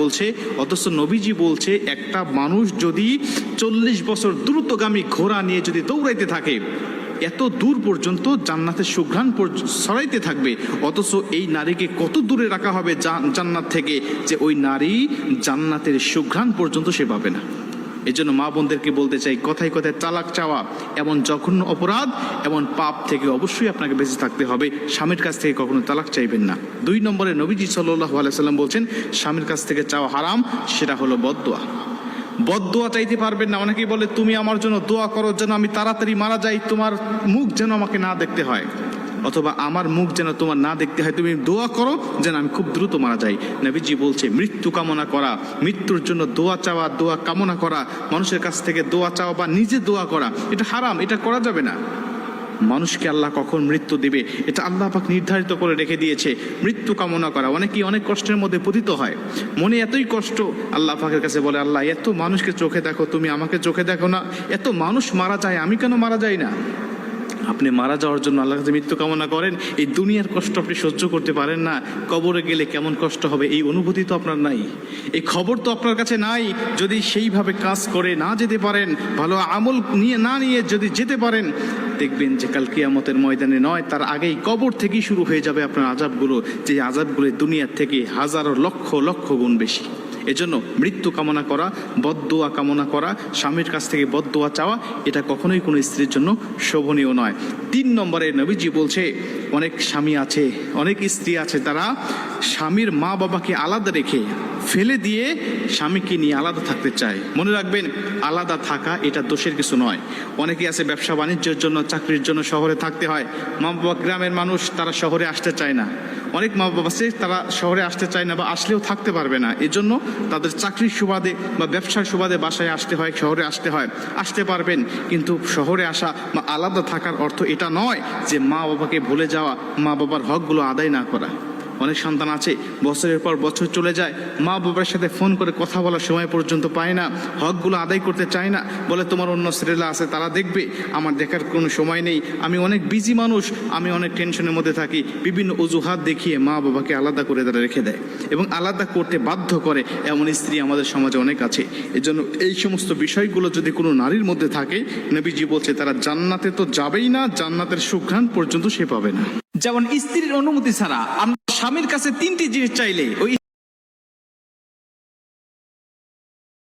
বলছে, অথচ নবীজি বলছে, একটা মানুষ যদি চল্লিশ বছর দ্রুতগামী ঘোড়া নিয়ে যদি দৌড়াইতে থাকে, এত দূর পর্যন্ত জান্নাতের সুঘ্রাণ সরাইতে থাকবে, অথচ এই নারীকে কত দূরে রাখা হবে জান্নাত থেকে যে ওই নারী জান্নাতের সুঘ্রাণ পর্যন্ত সে পাবে না। এই জন্য মা বোনদেরকে বলতে চাই, কথায় কথায় তালাক চাওয়া এমন জঘন্য অপরাধ, এমন পাপ থেকে অবশ্যই আপনাকে বেঁচে থাকতে হবে। স্বামীর কাছ থেকে কখনো তালাক চাইবেন না। দুই নম্বরে নবীজি সাল্লাহ আলাইসাল্লাম বলছেন, স্বামীর কাছ থেকে চাওয়া হারাম, সেটা হলো বদদোয়া বদদোয়া চাইতে পারবেন না। অনেকেই বলে, তুমি আমার জন্য দোয়া করো যেন আমি তাড়াতাড়ি মারা যাই, তোমার মুখ যেন আমাকে না দেখতে হয়। অথবা আমার মুখ যেন তোমার না দেখতে হয়, তুমি দোয়া করো যেন আমি খুব দ্রুত মারা যাই। নবীজি বলছে, মৃত্যু কামনা করা, মৃত্যুর জন্য দোয়া চাওয়া, দোয়া কামনা করা, মানুষের কাছ থেকে দোয়া চাওয়া বা নিজে দোয়া করা, এটা হারাম, এটা করা যাবে না। মানুষকে আল্লাহ কখন মৃত্যু দেবে, এটা আল্লাহ পাক নির্ধারিত করে রেখে দিয়েছে। মৃত্যু কামনা করা, অনেকেই অনেক কষ্টের মধ্যে পতিত হয়। মনে এতই কষ্ট, আল্লাহ পাকের কাছে বলে, আল্লাহ, এত মানুষকে চোখে দেখো, তুমি আমাকে চোখে দেখো না। এত মানুষ মারা যায়, আমি কেন মারা যাই না? আপনি মারা যাওয়ার জন্য আল্লাহ কাছে মৃত্যু কামনা করেন, এই দুনিয়ার কষ্ট আপনি সহ্য করতে পারেন না। কবরে গেলে কেমন কষ্ট হবে, এই অনুভূতি তো আপনার নাই। এই খবর তো আপনার কাছে নাই, যদি সেইভাবে কাজ করে না যেতে পারেন, ভালো আমল নিয়ে না নিয়ে যদি যেতে পারেন, দেখবেন যে কাল কিয়ামতের ময়দানে নয়, তার আগেই কবর থেকেই শুরু হয়ে যাবে আপনার আজাবগুলো যে আজাবগুলো দুনিয়ার থেকে হাজারো লক্ষ লক্ষ গুণ বেশি। এজন্য মৃত্যু কামনা করা, বদদোয়া কামনা করা, স্বামীর কাছ থেকে বদদোয়া চাওয়া, এটা কখনোই কোনো স্ত্রীর জন্য শোভনীয় নয়। তিন নম্বরে নবীজি বলছে, অনেক স্বামী আছে, অনেক স্ত্রী আছে তারা স্বামীর মা বাবাকে আলাদা রেখে ফেলে দিয়ে স্বামীকে নিয়ে আলাদা থাকতে চায়। মনে রাখবেন, আলাদা থাকা এটা দোষের কিছু নয়। অনেকে আছে ব্যবসা বাণিজ্যের জন্য, চাকরির জন্য শহরে থাকতে হয়। মা বাবা গ্রামের মানুষ তারা শহরে আসতে চায় না। অনেক মা বাবা আছে, তারা শহরে আসতে চায় না বা আসলেও থাকতে পারবে না। এজন্য তাদের চাকরির সুবাদে বা ব্যবসার সুবাদে বাসায় আসতে হয়, শহরে আসতে হয়। আসতে পারবেন, কিন্তু শহরে আসা বা আলাদা থাকার অর্থ এটা নয় যে মা বাবাকে ভুলে যাওয়া, মা বাবার হকগুলো আদায় না করা। অনেক সন্তান আছে, বছরের পর বছর চলে যায়, মা বাবার সাথে ফোন করে কথা বলার সময় পর্যন্ত পায় না, হকগুলো আদায় করতে চায় না, বলে তোমার অন্য ছেলেরা আছে, তারা দেখবে, আমার দেখার কোনো সময় নেই, আমি অনেক বিজি মানুষ, আমি অনেক টেনশনের মধ্যে থাকি, বিভিন্ন অজুহাত দেখিয়ে মা বাবাকে আলাদা করে তারা রেখে দেয় এবং আলাদা করতে বাধ্য করে এমন স্ত্রী আমাদের সমাজে অনেক আছে। এজন্য এই সমস্ত বিষয়গুলো যদি কোনো নারীর মধ্যে থাকে, নবীজি বলছে, তারা জান্নাতে তো যাবেই না, জান্নাতের সুঘ্রাণ পর্যন্ত সে পাবে না। যেমন স্ত্রীর অনুমতি ছাড়া স্বামীর কাছে তিনটি জিনিস চাইলে ওই